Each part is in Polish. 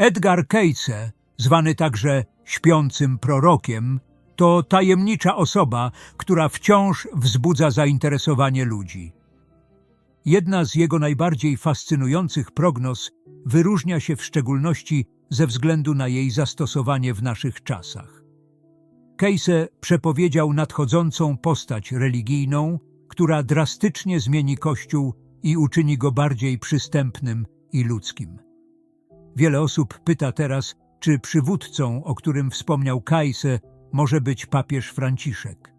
Edgar Cayce, zwany także śpiącym prorokiem, to tajemnicza osoba, która wciąż wzbudza zainteresowanie ludzi. Jedna z jego najbardziej fascynujących prognoz wyróżnia się w szczególności ze względu na jej zastosowanie w naszych czasach. Cayce przepowiedział nadchodzącą postać religijną, która drastycznie zmieni Kościół i uczyni go bardziej przystępnym i ludzkim. Wiele osób pyta teraz, czy przywódcą, o którym wspomniał Kajse, może być papież Franciszek.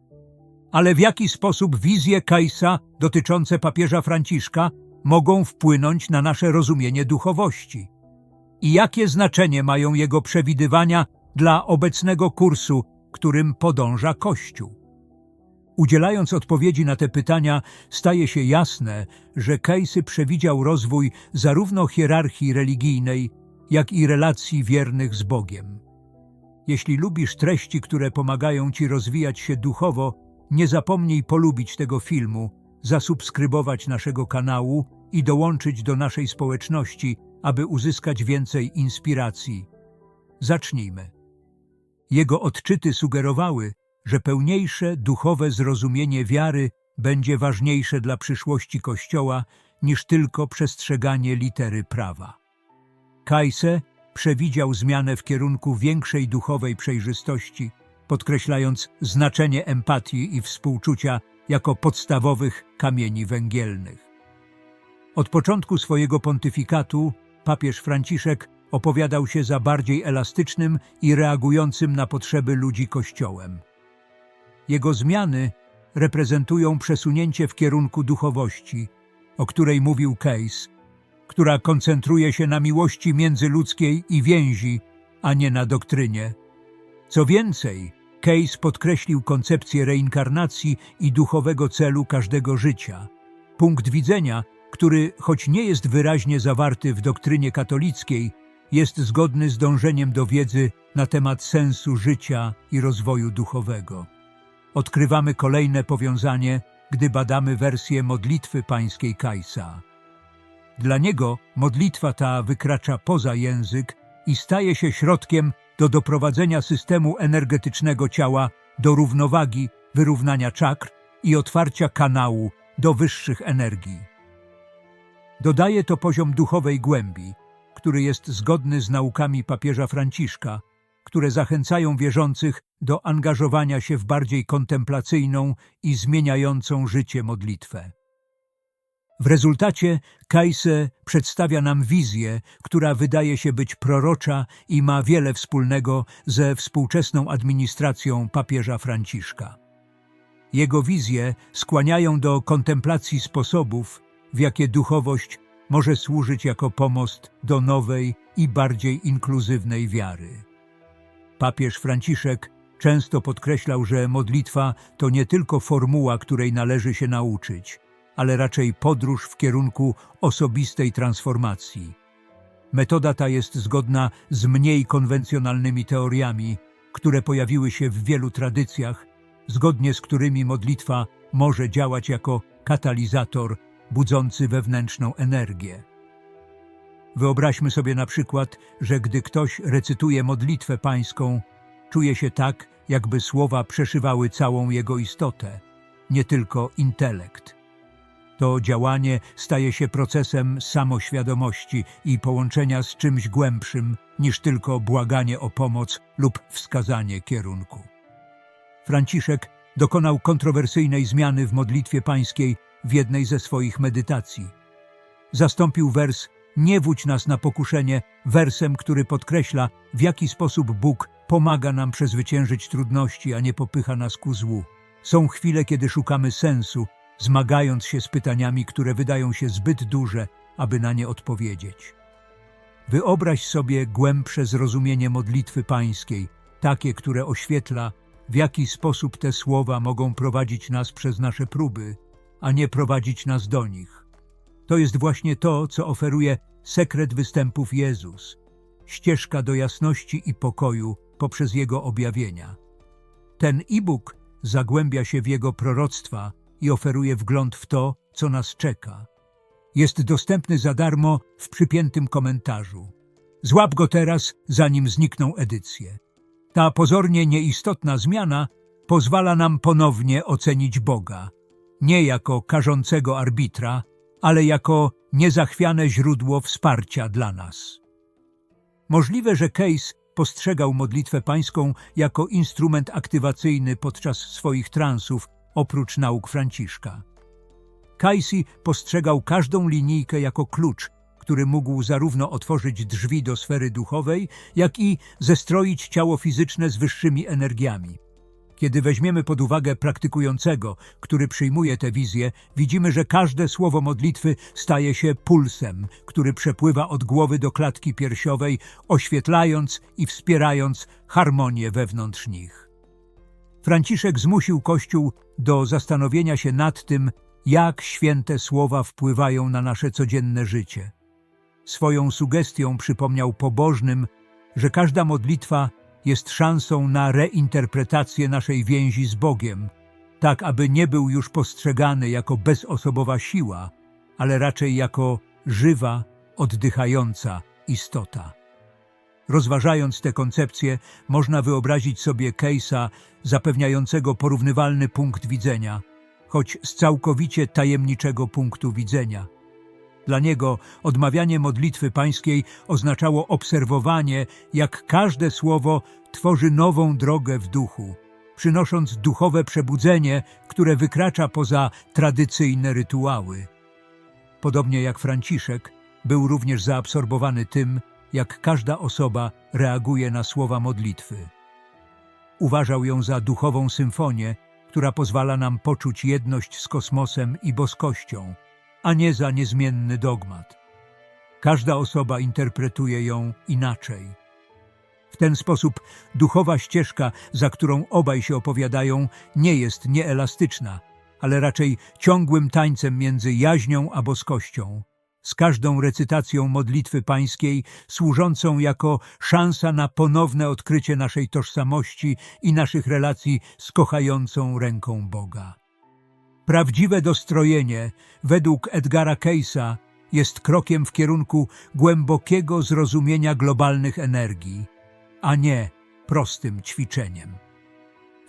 Ale w jaki sposób wizje Kajsa dotyczące papieża Franciszka mogą wpłynąć na nasze rozumienie duchowości? I jakie znaczenie mają jego przewidywania dla obecnego kursu, którym podąża Kościół? Udzielając odpowiedzi na te pytania, staje się jasne, że Casey przewidział rozwój zarówno hierarchii religijnej, jak i relacji wiernych z Bogiem. Jeśli lubisz treści, które pomagają Ci rozwijać się duchowo, nie zapomnij polubić tego filmu, zasubskrybować naszego kanału i dołączyć do naszej społeczności, aby uzyskać więcej inspiracji. Zacznijmy. Jego odczyty sugerowały, że pełniejsze duchowe zrozumienie wiary będzie ważniejsze dla przyszłości Kościoła niż tylko przestrzeganie litery prawa. Kajse przewidział zmianę w kierunku większej duchowej przejrzystości, podkreślając znaczenie empatii i współczucia jako podstawowych kamieni węgielnych. Od początku swojego pontyfikatu papież Franciszek opowiadał się za bardziej elastycznym i reagującym na potrzeby ludzi Kościołem. Jego zmiany reprezentują przesunięcie w kierunku duchowości, o której mówił Case, która koncentruje się na miłości międzyludzkiej i więzi, a nie na doktrynie. Co więcej, Case podkreślił koncepcję reinkarnacji i duchowego celu każdego życia. Punkt widzenia, który, choć nie jest wyraźnie zawarty w doktrynie katolickiej, jest zgodny z dążeniem do wiedzy na temat sensu życia i rozwoju duchowego. Odkrywamy kolejne powiązanie, gdy badamy wersję modlitwy pańskiej Kajsa. Dla niego modlitwa ta wykracza poza język i staje się środkiem do doprowadzenia systemu energetycznego ciała do równowagi, wyrównania czakr i otwarcia kanału do wyższych energii. Dodaje to poziom duchowej głębi, który jest zgodny z naukami papieża Franciszka, które zachęcają wierzących do angażowania się w bardziej kontemplacyjną i zmieniającą życie modlitwę. W rezultacie Kajse przedstawia nam wizję, która wydaje się być prorocza i ma wiele wspólnego ze współczesną administracją papieża Franciszka. Jego wizje skłaniają do kontemplacji sposobów, w jakie duchowość może służyć jako pomost do nowej i bardziej inkluzywnej wiary. Papież Franciszek często podkreślał, że modlitwa to nie tylko formuła, której należy się nauczyć, ale raczej podróż w kierunku osobistej transformacji. Metoda ta jest zgodna z mniej konwencjonalnymi teoriami, które pojawiły się w wielu tradycjach, zgodnie z którymi modlitwa może działać jako katalizator budzący wewnętrzną energię. Wyobraźmy sobie na przykład, że gdy ktoś recytuje modlitwę pańską, czuje się tak, jakby słowa przeszywały całą jego istotę, nie tylko intelekt. To działanie staje się procesem samoświadomości i połączenia z czymś głębszym niż tylko błaganie o pomoc lub wskazanie kierunku. Franciszek dokonał kontrowersyjnej zmiany w modlitwie pańskiej w jednej ze swoich medytacji. Zastąpił wers nie wódź nas na pokuszenie wersem, który podkreśla, w jaki sposób Bóg pomaga nam przezwyciężyć trudności, a nie popycha nas ku złu. Są chwile, kiedy szukamy sensu, zmagając się z pytaniami, które wydają się zbyt duże, aby na nie odpowiedzieć. Wyobraź sobie głębsze zrozumienie modlitwy pańskiej, takie, które oświetla, w jaki sposób te słowa mogą prowadzić nas przez nasze próby, a nie prowadzić nas do nich. To jest właśnie to, co oferuje sekret występów Jezus, ścieżka do jasności i pokoju poprzez Jego objawienia. Ten e-book zagłębia się w Jego proroctwa i oferuje wgląd w to, co nas czeka. Jest dostępny za darmo w przypiętym komentarzu. Złap go teraz, zanim znikną edycje. Ta pozornie nieistotna zmiana pozwala nam ponownie ocenić Boga, nie jako karzącego arbitra, ale jako niezachwiane źródło wsparcia dla nas. Możliwe, że Case postrzegał modlitwę pańską jako instrument aktywacyjny podczas swoich transów, oprócz nauk Franciszka. Casey postrzegał każdą linijkę jako klucz, który mógł zarówno otworzyć drzwi do sfery duchowej, jak i zestroić ciało fizyczne z wyższymi energiami. Kiedy weźmiemy pod uwagę praktykującego, który przyjmuje tę wizję, widzimy, że każde słowo modlitwy staje się pulsem, który przepływa od głowy do klatki piersiowej, oświetlając i wspierając harmonię wewnątrz nich. Franciszek zmusił Kościół do zastanowienia się nad tym, jak święte słowa wpływają na nasze codzienne życie. Swoją sugestią przypomniał pobożnym, że każda modlitwa jest szansą na reinterpretację naszej więzi z Bogiem, tak aby nie był już postrzegany jako bezosobowa siła, ale raczej jako żywa, oddychająca istota. Rozważając tę koncepcję, można wyobrazić sobie Case'a zapewniającego porównywalny punkt widzenia, choć z całkowicie tajemniczego punktu widzenia. Dla niego odmawianie modlitwy pańskiej oznaczało obserwowanie, jak każde słowo tworzy nową drogę w duchu, przynosząc duchowe przebudzenie, które wykracza poza tradycyjne rytuały. Podobnie jak Franciszek, był również zaabsorbowany tym, jak każda osoba reaguje na słowa modlitwy. Uważał ją za duchową symfonię, która pozwala nam poczuć jedność z kosmosem i boskością, a nie za niezmienny dogmat. Każda osoba interpretuje ją inaczej. W ten sposób duchowa ścieżka, za którą obaj się opowiadają, nie jest nieelastyczna, ale raczej ciągłym tańcem między jaźnią a boskością, z każdą recytacją modlitwy pańskiej służącą jako szansa na ponowne odkrycie naszej tożsamości i naszych relacji z kochającą ręką Boga. Prawdziwe dostrojenie, według Edgara Case'a, jest krokiem w kierunku głębokiego zrozumienia globalnych energii, a nie prostym ćwiczeniem.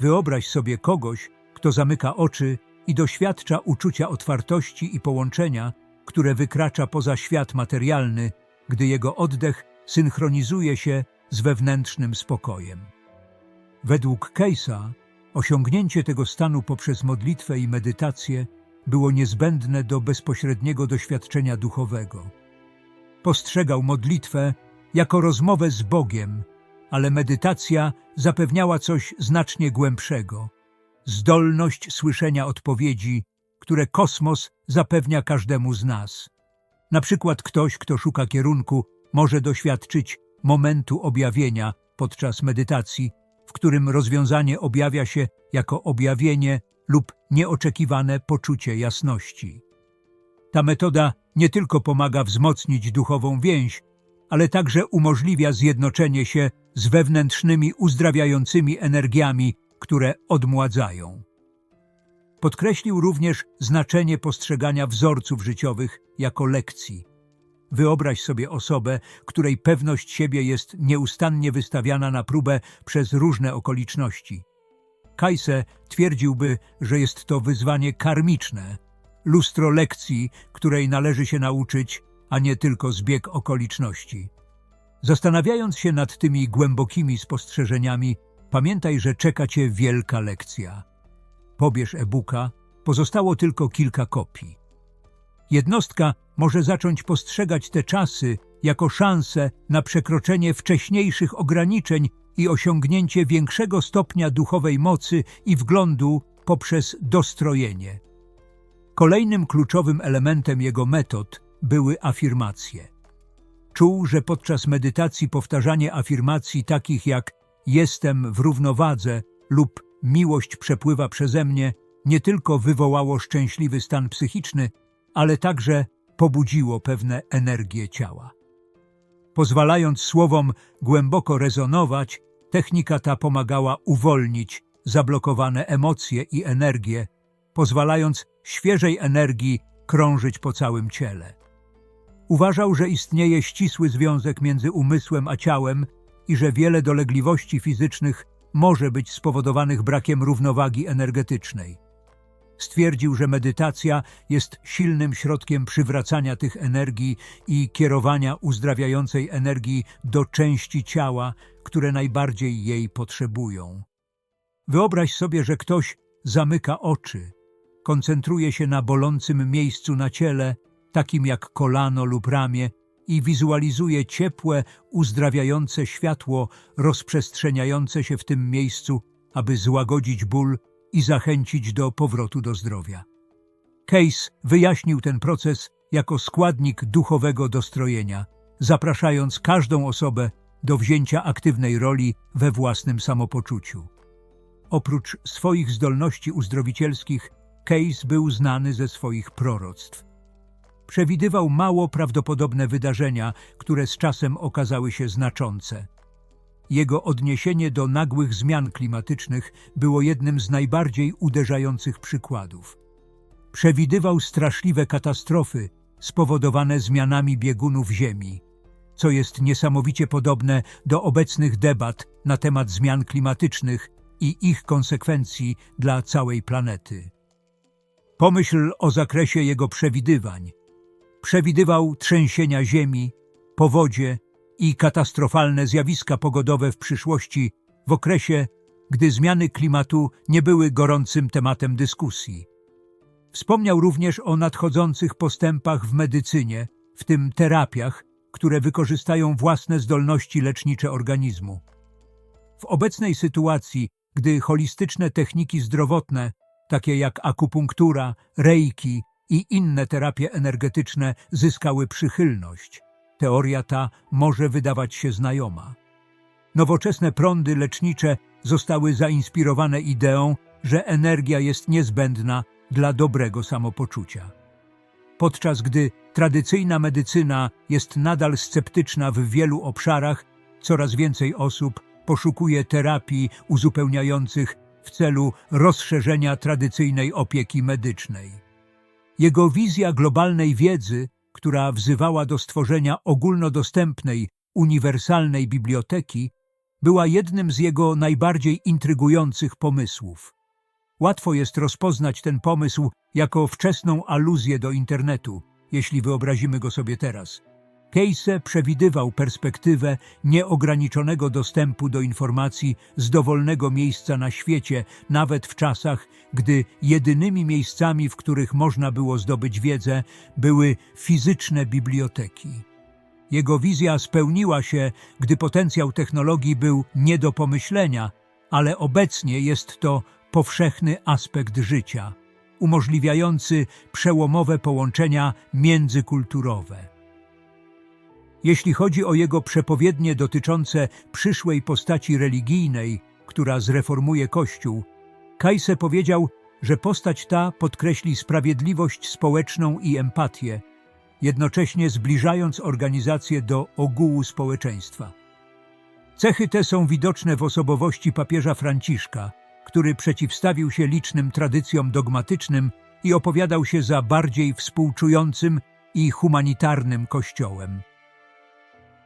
Wyobraź sobie kogoś, kto zamyka oczy i doświadcza uczucia otwartości i połączenia, które wykracza poza świat materialny, gdy jego oddech synchronizuje się z wewnętrznym spokojem. Według Case'a osiągnięcie tego stanu poprzez modlitwę i medytację było niezbędne do bezpośredniego doświadczenia duchowego. Postrzegał modlitwę jako rozmowę z Bogiem, ale medytacja zapewniała coś znacznie głębszego zdolność słyszenia odpowiedzi, które kosmos zapewnia każdemu z nas. Na przykład ktoś, kto szuka kierunku, może doświadczyć momentu objawienia podczas medytacji, w którym rozwiązanie objawia się jako objawienie lub nieoczekiwane poczucie jasności. Ta metoda nie tylko pomaga wzmocnić duchową więź, ale także umożliwia zjednoczenie się z wewnętrznymi uzdrawiającymi energiami, które odmładzają. Podkreślił również znaczenie postrzegania wzorców życiowych jako lekcji. Wyobraź sobie osobę, której pewność siebie jest nieustannie wystawiana na próbę przez różne okoliczności. Kajse twierdziłby, że jest to wyzwanie karmiczne, lustro lekcji, której należy się nauczyć, a nie tylko zbieg okoliczności. Zastanawiając się nad tymi głębokimi spostrzeżeniami, pamiętaj, że czeka cię wielka lekcja. Pobierz e-booka, pozostało tylko kilka kopii. Jednostka może zacząć postrzegać te czasy jako szansę na przekroczenie wcześniejszych ograniczeń i osiągnięcie większego stopnia duchowej mocy i wglądu poprzez dostrojenie. Kolejnym kluczowym elementem jego metod były afirmacje. Czuł, że podczas medytacji powtarzanie afirmacji takich jak jestem w równowadze lub miłość przepływa przeze mnie nie tylko wywołało szczęśliwy stan psychiczny, ale także pobudziło pewne energie ciała. Pozwalając słowom głęboko rezonować, technika ta pomagała uwolnić zablokowane emocje i energie, pozwalając świeżej energii krążyć po całym ciele. Uważał, że istnieje ścisły związek między umysłem a ciałem i że wiele dolegliwości fizycznych może być spowodowanych brakiem równowagi energetycznej. Stwierdził, że medytacja jest silnym środkiem przywracania tych energii i kierowania uzdrawiającej energii do części ciała, które najbardziej jej potrzebują. Wyobraź sobie, że ktoś zamyka oczy, koncentruje się na bolącym miejscu na ciele, takim jak kolano lub ramię, i wizualizuje ciepłe, uzdrawiające światło rozprzestrzeniające się w tym miejscu, aby złagodzić ból i zachęcić do powrotu do zdrowia. Case wyjaśnił ten proces jako składnik duchowego dostrojenia, zapraszając każdą osobę do wzięcia aktywnej roli we własnym samopoczuciu. Oprócz swoich zdolności uzdrowicielskich, Case był znany ze swoich proroctw. Przewidywał mało prawdopodobne wydarzenia, które z czasem okazały się znaczące. Jego odniesienie do nagłych zmian klimatycznych było jednym z najbardziej uderzających przykładów. Przewidywał straszliwe katastrofy spowodowane zmianami biegunów Ziemi, co jest niesamowicie podobne do obecnych debat na temat zmian klimatycznych i ich konsekwencji dla całej planety. Pomyśl o zakresie jego przewidywań. Przewidywał trzęsienia ziemi, powodzie i katastrofalne zjawiska pogodowe w przyszłości w okresie, gdy zmiany klimatu nie były gorącym tematem dyskusji. Wspomniał również o nadchodzących postępach w medycynie, w tym terapiach, które wykorzystają własne zdolności lecznicze organizmu. W obecnej sytuacji, gdy holistyczne techniki zdrowotne, takie jak akupunktura, reiki i inne terapie energetyczne zyskały przychylność, teoria ta może wydawać się znajoma. Nowoczesne prądy lecznicze zostały zainspirowane ideą, że energia jest niezbędna dla dobrego samopoczucia. Podczas gdy tradycyjna medycyna jest nadal sceptyczna w wielu obszarach, coraz więcej osób poszukuje terapii uzupełniających w celu rozszerzenia tradycyjnej opieki medycznej. Jego wizja globalnej wiedzy, która wzywała do stworzenia ogólnodostępnej, uniwersalnej biblioteki, była jednym z jego najbardziej intrygujących pomysłów. Łatwo jest rozpoznać ten pomysł jako wczesną aluzję do internetu, jeśli wyobrazimy go sobie teraz. Case przewidywał perspektywę nieograniczonego dostępu do informacji z dowolnego miejsca na świecie, nawet w czasach, gdy jedynymi miejscami, w których można było zdobyć wiedzę, były fizyczne biblioteki. Jego wizja spełniła się, gdy potencjał technologii był nie do pomyślenia, ale obecnie jest to powszechny aspekt życia, umożliwiający przełomowe połączenia międzykulturowe. Jeśli chodzi o jego przepowiednie dotyczące przyszłej postaci religijnej, która zreformuje Kościół, Kajse powiedział, że postać ta podkreśli sprawiedliwość społeczną i empatię, jednocześnie zbliżając organizację do ogółu społeczeństwa. Cechy te są widoczne w osobowości papieża Franciszka, który przeciwstawił się licznym tradycjom dogmatycznym i opowiadał się za bardziej współczującym i humanitarnym Kościołem.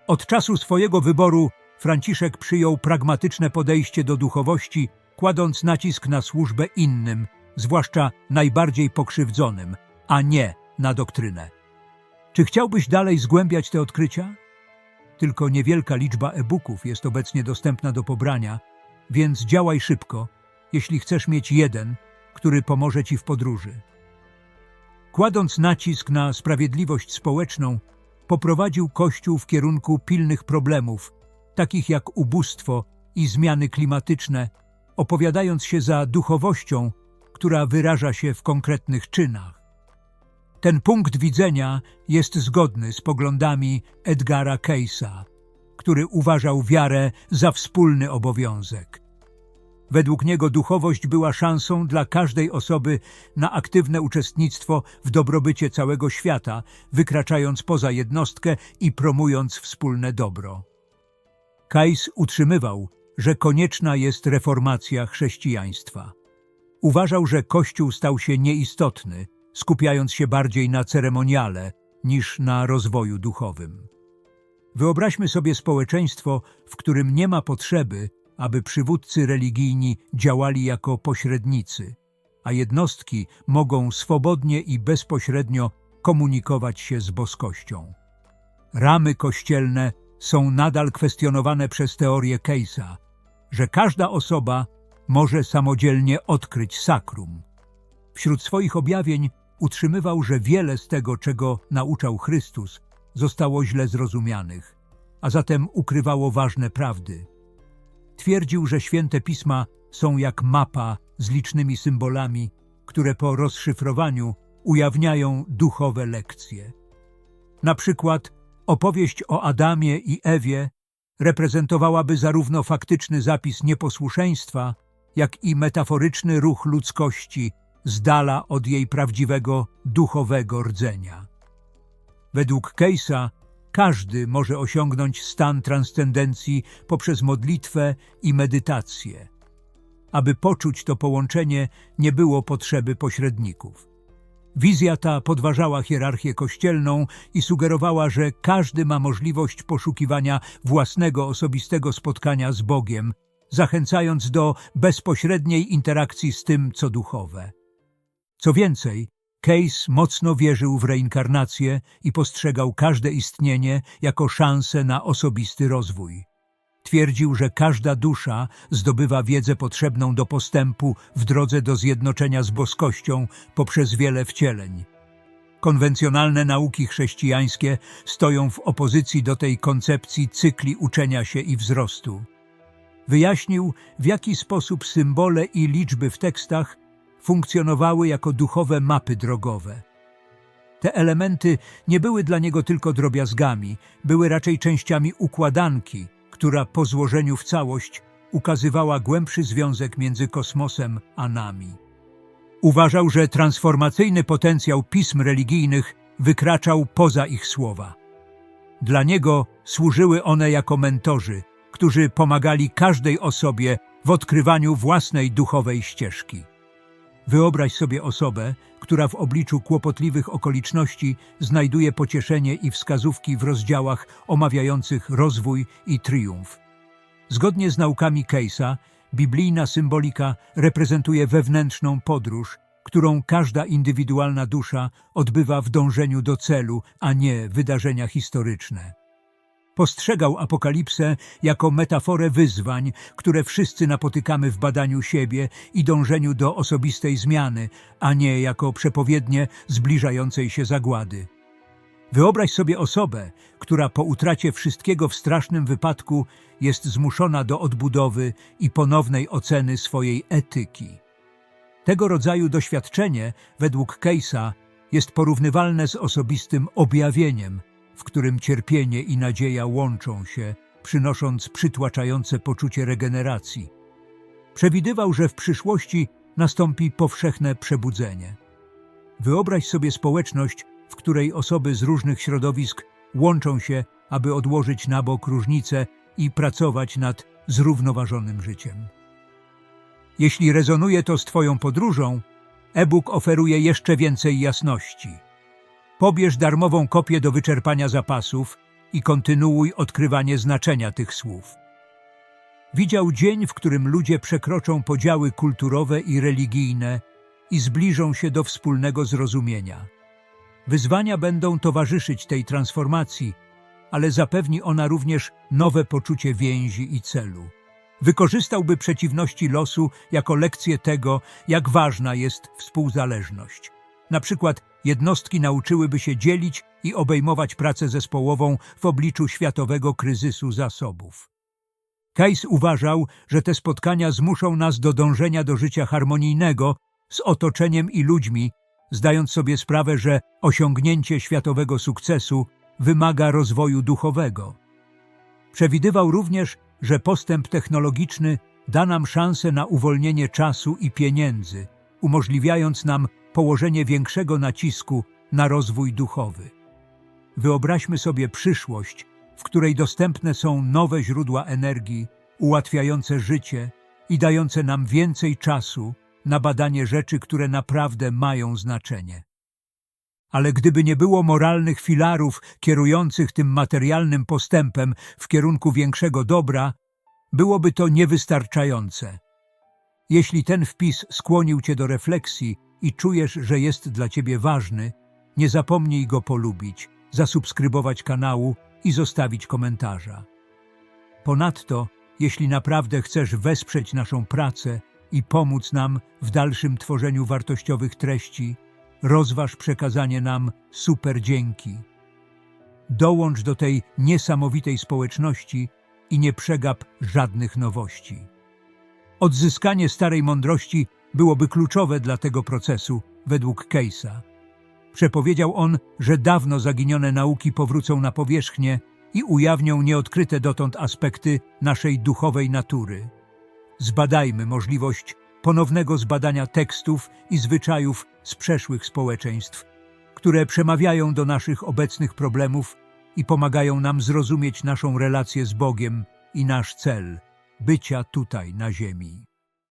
Od czasu swojego wyboru Franciszek przyjął pragmatyczne podejście do duchowości, kładąc nacisk na służbę innym, zwłaszcza najbardziej pokrzywdzonym, a nie na doktrynę. Czy chciałbyś dalej zgłębiać te odkrycia? Tylko niewielka liczba e-booków jest obecnie dostępna do pobrania, więc działaj szybko, jeśli chcesz mieć jeden, który pomoże Ci w podróży. Kładąc nacisk na sprawiedliwość społeczną, poprowadził Kościół w kierunku pilnych problemów, takich jak ubóstwo i zmiany klimatyczne, opowiadając się za duchowością, która wyraża się w konkretnych czynach. Ten punkt widzenia jest zgodny z poglądami Edgara Case'a, który uważał wiarę za wspólny obowiązek. Według niego duchowość była szansą dla każdej osoby na aktywne uczestnictwo w dobrobycie całego świata, wykraczając poza jednostkę i promując wspólne dobro. Kais utrzymywał, że konieczna jest reformacja chrześcijaństwa. Uważał, że Kościół stał się nieistotny, skupiając się bardziej na ceremoniale niż na rozwoju duchowym. Wyobraźmy sobie społeczeństwo, w którym nie ma potrzeby, aby przywódcy religijni działali jako pośrednicy, a jednostki mogą swobodnie i bezpośrednio komunikować się z boskością. Ramy kościelne są nadal kwestionowane przez teorię Case'a, że każda osoba może samodzielnie odkryć sakrum. Wśród swoich objawień utrzymywał, że wiele z tego, czego nauczał Chrystus, zostało źle zrozumianych, a zatem ukrywało ważne prawdy. Twierdził, że święte pisma są jak mapa z licznymi symbolami, które po rozszyfrowaniu ujawniają duchowe lekcje. Na przykład opowieść o Adamie i Ewie reprezentowałaby zarówno faktyczny zapis nieposłuszeństwa, jak i metaforyczny ruch ludzkości z dala od jej prawdziwego duchowego rdzenia. Według Case'a każdy może osiągnąć stan transcendencji poprzez modlitwę i medytację. Aby poczuć to połączenie, nie było potrzeby pośredników. Wizja ta podważała hierarchię kościelną i sugerowała, że każdy ma możliwość poszukiwania własnego osobistego spotkania z Bogiem, zachęcając do bezpośredniej interakcji z tym, co duchowe. Co więcej, Case mocno wierzył w reinkarnację i postrzegał każde istnienie jako szansę na osobisty rozwój. Twierdził, że każda dusza zdobywa wiedzę potrzebną do postępu w drodze do zjednoczenia z boskością poprzez wiele wcieleń. Konwencjonalne nauki chrześcijańskie stoją w opozycji do tej koncepcji cykli uczenia się i wzrostu. Wyjaśnił, w jaki sposób symbole i liczby w tekstach funkcjonowały jako duchowe mapy drogowe. Te elementy nie były dla niego tylko drobiazgami, były raczej częściami układanki, która po złożeniu w całość ukazywała głębszy związek między kosmosem a nami. Uważał, że transformacyjny potencjał pism religijnych wykraczał poza ich słowa. Dla niego służyły one jako mentorzy, którzy pomagali każdej osobie w odkrywaniu własnej duchowej ścieżki. Wyobraź sobie osobę, która w obliczu kłopotliwych okoliczności znajduje pocieszenie i wskazówki w rozdziałach omawiających rozwój i triumf. Zgodnie z naukami Case'a, biblijna symbolika reprezentuje wewnętrzną podróż, którą każda indywidualna dusza odbywa w dążeniu do celu, a nie wydarzenia historyczne. Postrzegał apokalipsę jako metaforę wyzwań, które wszyscy napotykamy w badaniu siebie i dążeniu do osobistej zmiany, a nie jako przepowiednie zbliżającej się zagłady. Wyobraź sobie osobę, która po utracie wszystkiego w strasznym wypadku jest zmuszona do odbudowy i ponownej oceny swojej etyki. Tego rodzaju doświadczenie, według Case'a, jest porównywalne z osobistym objawieniem, w którym cierpienie i nadzieja łączą się, przynosząc przytłaczające poczucie regeneracji. Przewidywał, że w przyszłości nastąpi powszechne przebudzenie. Wyobraź sobie społeczność, w której osoby z różnych środowisk łączą się, aby odłożyć na bok różnice i pracować nad zrównoważonym życiem. Jeśli rezonuje to z Twoją podróżą, e-book oferuje jeszcze więcej jasności. Pobierz darmową kopię do wyczerpania zapasów i kontynuuj odkrywanie znaczenia tych słów. Widział dzień, w którym ludzie przekroczą podziały kulturowe i religijne i zbliżą się do wspólnego zrozumienia. Wyzwania będą towarzyszyć tej transformacji, ale zapewni ona również nowe poczucie więzi i celu. Wykorzystałby przeciwności losu jako lekcję tego, jak ważna jest współzależność. Na przykład jednostki nauczyłyby się dzielić i obejmować pracę zespołową w obliczu światowego kryzysu zasobów. Case uważał, że te spotkania zmuszą nas do dążenia do życia harmonijnego z otoczeniem i ludźmi, zdając sobie sprawę, że osiągnięcie światowego sukcesu wymaga rozwoju duchowego. Przewidywał również, że postęp technologiczny da nam szansę na uwolnienie czasu i pieniędzy, umożliwiając nam położenie większego nacisku na rozwój duchowy. Wyobraźmy sobie przyszłość, w której dostępne są nowe źródła energii, ułatwiające życie i dające nam więcej czasu na badanie rzeczy, które naprawdę mają znaczenie. Ale gdyby nie było moralnych filarów kierujących tym materialnym postępem w kierunku większego dobra, byłoby to niewystarczające. Jeśli ten wpis skłonił cię do refleksji i czujesz, że jest dla ciebie ważny, nie zapomnij go polubić, zasubskrybować kanału i zostawić komentarza. Ponadto, jeśli naprawdę chcesz wesprzeć naszą pracę i pomóc nam w dalszym tworzeniu wartościowych treści, rozważ przekazanie nam super dzięki. Dołącz do tej niesamowitej społeczności i nie przegap żadnych nowości. Odzyskanie starej mądrości byłoby kluczowe dla tego procesu, według Case'a. Przepowiedział on, że dawno zaginione nauki powrócą na powierzchnię i ujawnią nieodkryte dotąd aspekty naszej duchowej natury. Zbadajmy możliwość ponownego zbadania tekstów i zwyczajów z przeszłych społeczeństw, które przemawiają do naszych obecnych problemów i pomagają nam zrozumieć naszą relację z Bogiem i nasz cel bycia tutaj na ziemi.